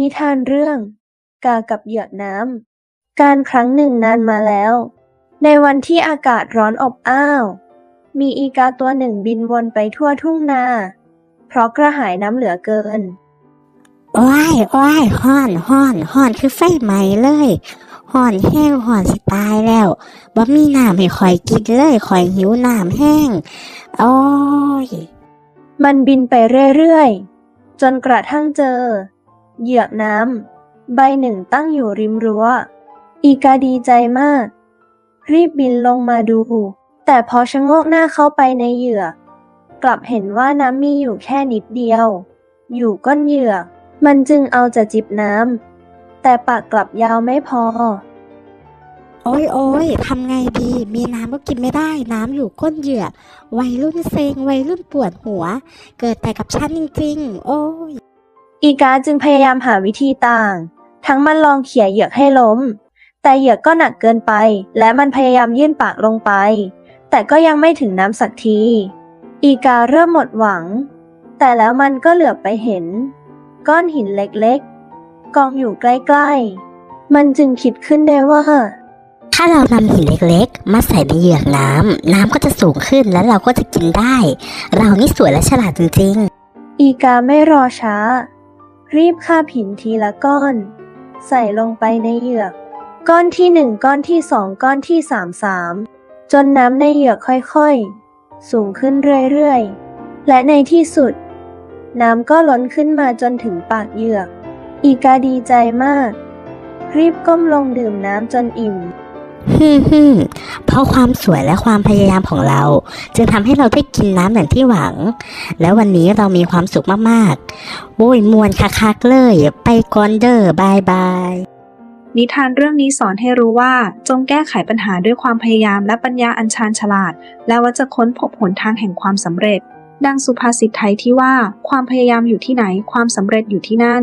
นิทานเรื่อง กากับเหยือกน้ำ การครั้งหนึ่งนานมาแล้ว ในวันที่อากาศร้อนอบอ้าว มีอีกาตัวหนึ่งบินวนไปทั่วทุ่งนา เพราะกระหายน้ำเหลือเกิน โอ้ยโอ้ยห้อนห้อนห้อนคือไฟไหม้เลยห้อนแห้งห้อนสิตายแล้วบ่มีน้ำให้ข่อยกินเลยข่อยหิวน้ำแห้ง โอ้ย มันบินไปเรื่อยๆ จนกระทั่งเจอ เหยือกน้ำ ใบหนึ่งตั้งอยู่ริมรั้ว อีกาดีใจมาก รีบบินลงมาดู แต่พอชะโงกหน้าเข้าไปในเหยือกกลับเห็นว่าน้ำมีอยู่แค่นิดเดียว อยู่ก้นเหยือกมันจึงเอาจะจิบน้ำ แต่ปากกลับยาวไม่พอ โอ้ยโอ้ยทำไงดี มีน้ำก็กินไม่ได้ น้ำอยู่ก้นเหยือกวัยรุ่นเซงวัยรุ่นปวดหัว เกิดแต่กับฉันจริง ๆ โอ้ย อีกาจึงพยายามหาวิธีต่าง ทั้งมันลองเขี่ยเหยือกให้ล้ม แต่เหยือกก็หนักเกินไป และมันพยายามยื่นปากลงไป แต่ก็ยังไม่ถึงน้ำสักที อีกาเริ่มหมดหวัง แต่แล้วมันก็เหลือบไปเห็น ก้อนหินเล็กๆ กองอยู่ใกล้ๆ มันจึงคิดขึ้นได้ว่าถ้าเรานำหินเล็กๆ มาใส่ในเหยือกน้ำ น้ำก็จะสูงขึ้นแล้วเราก็จะกินได้ เรานี่สวยและฉลาดจริงอีกาไม่รอช้า รีบคาบหินทีละก้อน ใส่ลงไปในเหยือก ก้อนที่หนึ่งก้อนที่สองก้อนที่สามสามจนน้ำในเหยือกค่อยๆ สูงขึ้นเรื่อยๆ และในที่สุด น้ำก็ล้นขึ้นมาจนถึงปากเหยือก อีกาดีใจมาก รีบก้มลงดื่มน้ำจนอิ่ม ฮึมฮึมเพราะความสวยและความพยายามของเรา จึงทำให้เราได้กินน้ำอย่างที่หวัง แล้ววันนี้เรามีความสุขมากๆโว้ยมวนคักๆเลย ไปกอนเด้อบายบาย นิทานเรื่องนี้สอนให้รู้ว่า จงแก้ไขปัญหาด้วยความพยายามและปัญญาอัญชานฉลาด แล้วว่าจะค้นพบหนทางแห่งความสำเร็จ ดังสุภาษิตไทยที่ว่า ความพยายามอยู่ที่ไหน ความสำเร็จอยู่ที่นั่น